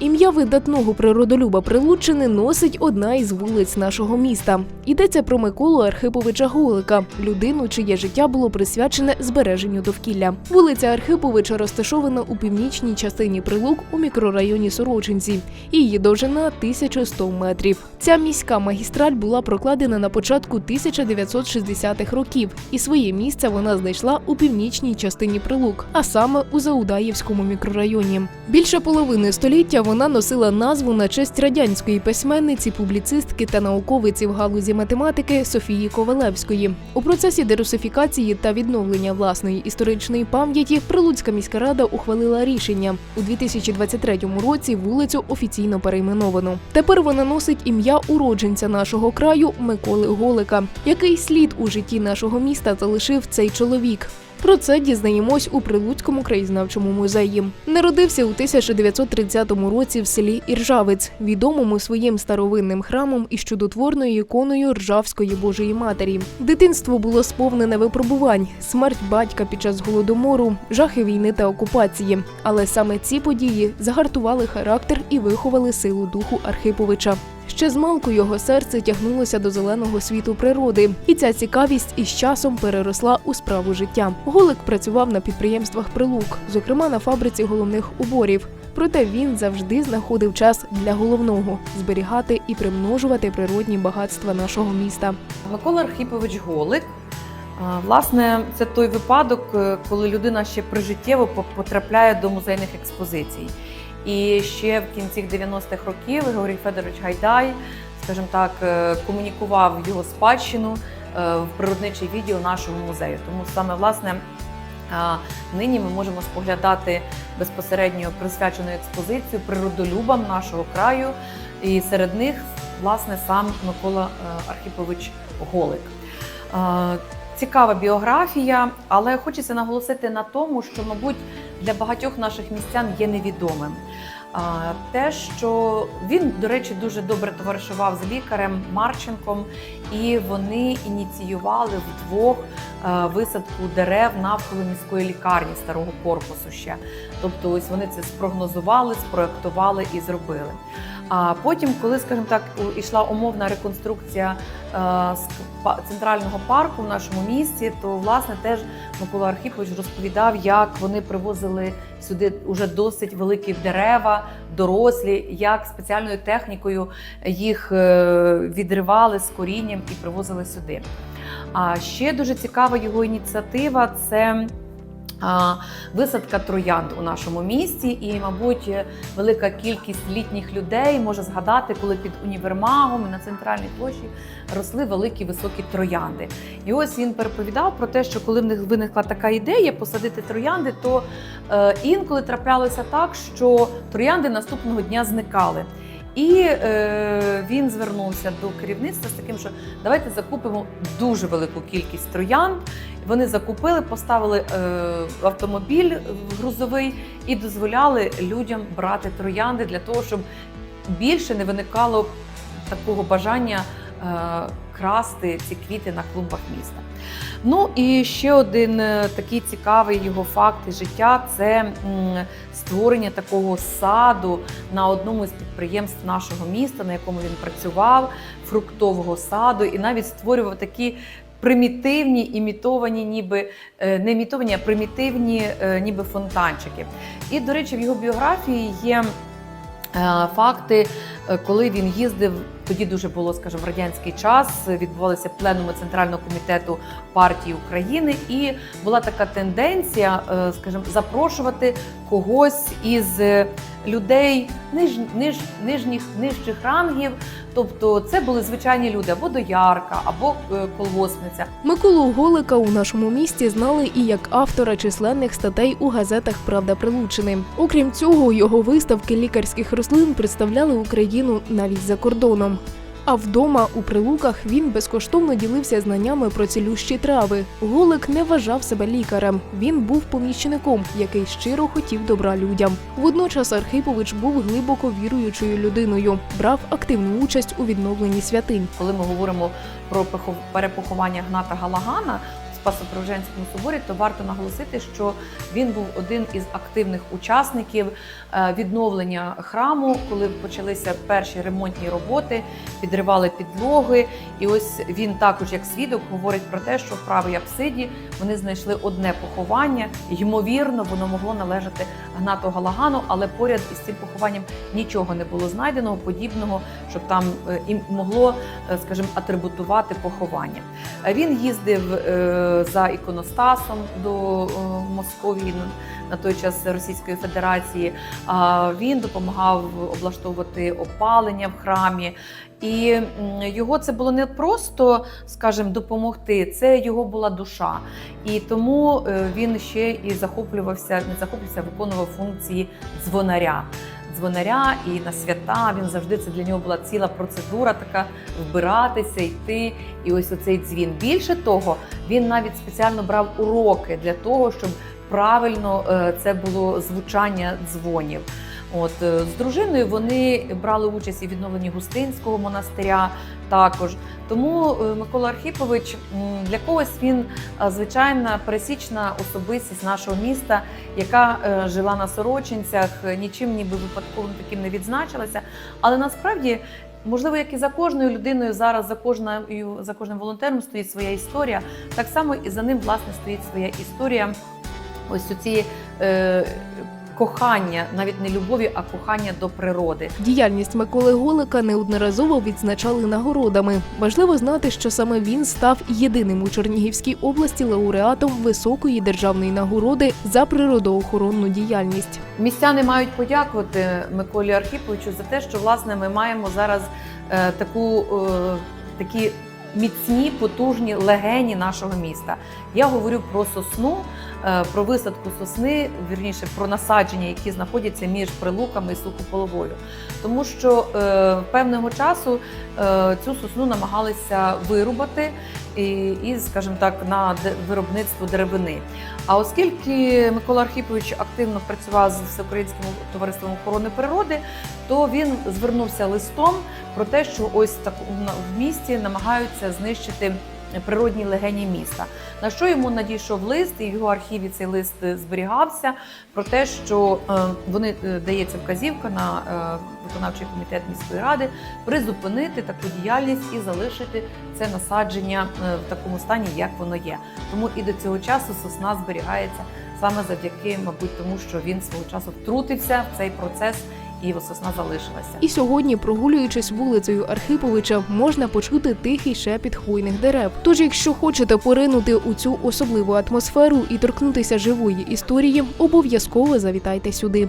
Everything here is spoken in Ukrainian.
Ім'я видатного природолюба Прилуччини носить одна із вулиць нашого міста. Йдеться про Миколу Архиповича Голика, людину, чиє життя було присвячене збереженню довкілля. Вулиця Архиповича розташована у північній частині Прилук у мікрорайоні Сорочинці. Її довжина 1100 метрів. Ця міська магістраль була прокладена на початку 1960-х років, і своє місце вона знайшла у північній частині Прилук, а саме у Заудаївському мікрорайоні. Більше половини століття вона носила назву на честь радянської письменниці, публіцистки та науковиці в галузі математики Софії Ковалевської. У процесі дерусифікації та відновлення власної історичної пам'яті Прилуцька міська рада ухвалила рішення у 2023 році вулицю офіційно перейменовано. Тепер вона носить ім'я уродженця нашого краю Миколи Голика, який слід у житті нашого міста залишив цей чоловік. Про це дізнаємось у Прилуцькому краєзнавчому музеї. Народився у 1930 році в селі Іржавець, відомому своїм старовинним храмом із чудотворною іконою Ржавської Божої Матері. Дитинство було сповнене випробувань, смерть батька під час голодомору, жахи війни та окупації. Але саме ці події загартували характер і виховали силу духу Архиповича. Ще змалку його серце тягнулося до зеленого світу природи, і ця цікавість із часом переросла у справу життя. Голик працював на підприємствах прилук, зокрема на фабриці головних уборів. Проте він завжди знаходив час для головного зберігати і примножувати природні багатства нашого міста. Микола Архіпович Голик. Власне, це той випадок, е, коли людина ще прижиттєво по- потрапляє до музейних експозицій. І ще в кінці 90-х років Георгій Федорович Гайдай, скажімо так, е, комунікував його спадщину е, в природничий відділ нашого музею. Тому саме власне нині ми можемо споглядати безпосередньо присвячену експозицію природолюбам нашого краю. І серед них, власне, сам Микола е, Архіпович Голик. Цікава біографія, але хочеться наголосити на тому, що, мабуть, для багатьох наших містян є невідомим. Те, що він, до речі, дуже добре товаришував з лікарем Марченком, і вони ініціювали вдвох е, висадку дерев навколо міської лікарні старого корпусу ще. Тобто, ось вони це спрогнозували, спроектували і зробили. А потім, коли, скажімо так, ішла умовна реконструкція е, центрального парку в нашому місті, то власне теж Микола Архіпович розповідав, як вони привозили сюди уже досить великі дерева, дорослі, як спеціальною технікою їх е, відривали з корінням і привозили сюди. А ще дуже цікава його ініціатива це. Висадка троянд у нашому місті, і, мабуть, велика кількість літніх людей може згадати, коли під універмагом на центральній площі росли великі високі троянди. І ось він переповідав про те, що коли в них виникла така ідея посадити троянди, то е, інколи траплялося так, що троянди наступного дня зникали. І е, він звернувся до керівництва з таким, що давайте закупимо дуже велику кількість троян. Вони закупили, поставили е, автомобіль грузовий і дозволяли людям брати троянди для того, щоб більше не виникало такого бажання е, красти ці квіти на клумбах міста. Ну і ще один е, такий цікавий його факт із життя це створення такого саду на одному з підприємств нашого міста, на якому він працював, фруктового саду, і навіть створював такі. Примітивні, імітовані, ніби е, не імітовані, а примітивні, е, ніби фонтанчики. І, до речі, в його біографії є факти, коли він їздив. Тоді дуже було, скажімо, в радянський час. Відбувалися пленуми Центрального комітету партії України, і була така тенденція, е, скажімо, запрошувати когось із е, людей ниж, ниж, нижніх нижчих рангів. Тобто, це були звичайні люди або доярка, або е, колгоспниця. Миколу Голика у нашому місті знали і як автора численних статей у газетах Правда Прилучини. Окрім цього, його виставки лікарських рослин представляли Україну навіть за кордоном. А вдома у прилуках він безкоштовно ділився знаннями про цілющі трави. Голик не вважав себе лікарем. Він був поміщником, який щиро хотів добра людям. Водночас Архипович був глибоко віруючою людиною, брав активну участь у відновленні святинь. Коли ми говоримо про похов- перепоховання Гната Галагана, Спасо-Преображенському соборі, то варто наголосити, що він був один із активних учасників е, відновлення храму, коли почалися перші ремонтні роботи, підривали підлоги. І ось він також, як свідок, говорить про те, що в правій апсиді вони знайшли одне поховання. Ймовірно, воно могло належати Гнату Галагану, але поряд із цим похованням нічого не було знайденого, подібного, щоб там е, і могло, е, скажімо, атрибутувати поховання. Він їздив е, за іконостасом до Московії на- той час Російської Федерації. Він допомагав облаштовувати опалення в храмі. І його це було не просто, скажімо, допомогти, це його була душа. І тому він ще і захоплювався, не захоплювався, виконував функції дзвонаря. Дзвонаря і на свята він завжди це для нього була ціла процедура, така вбиратися, йти. І ось оцей дзвін. Більше того, він навіть спеціально брав уроки для того, щоб правильно е, це було звучання дзвонів. От е, з дружиною вони брали участь і відновленні Густинського монастиря також. Тому е, Микола Архіпович для когось він е, звичайна пересічна особистість нашого міста, яка е, жила на Сорочинцях, нічим ніби випадковим таким не відзначилася. Але насправді, можливо, як і за кожною людиною зараз, за кожною за кожним волонтером стоїть своя історія. Так само і за ним власне стоїть своя історія. Ось у ці кохання, навіть не любові, а кохання до природи. Діяльність Миколи Голика неодноразово відзначали нагородами. Важливо знати, що саме він став єдиним у Чернігівській області лауреатом високої державної нагороди за природоохоронну діяльність. Містяни мають подякувати Миколі Архіповичу за те, що власне ми маємо зараз е, таку е, такі міцні, потужні легені нашого міста. Я говорю про сосну, про висадку сосни, вірніше про насадження, які знаходяться між прилуками і сухополовою. Тому що е, певного часу е, цю сосну намагалися вирубати і, і скажімо так, на виробництво деревини. А оскільки Микола Архіпович активно працював з Всеукраїнським товариством охорони природи, то він звернувся листом про те, що ось так в місті намагаються знищити природні легені міста. На що йому надійшов лист, і в його архіві цей лист е, зберігався про те, що е, вони е, дається вказівка на виконавчий комітет міської ради призупинити таку діяльність і залишити це насадження в такому стані, як воно є. Тому і до цього часу сосна зберігається саме завдяки, мабуть, тому що він свого часу втрутився в цей процес і сосна залишилася. І сьогодні, прогулюючись вулицею Архиповича, можна почути тихий шепіт хвойних дерев. Тож, якщо хочете поринути у цю особливу атмосферу і торкнутися живої історії, обов'язково завітайте сюди.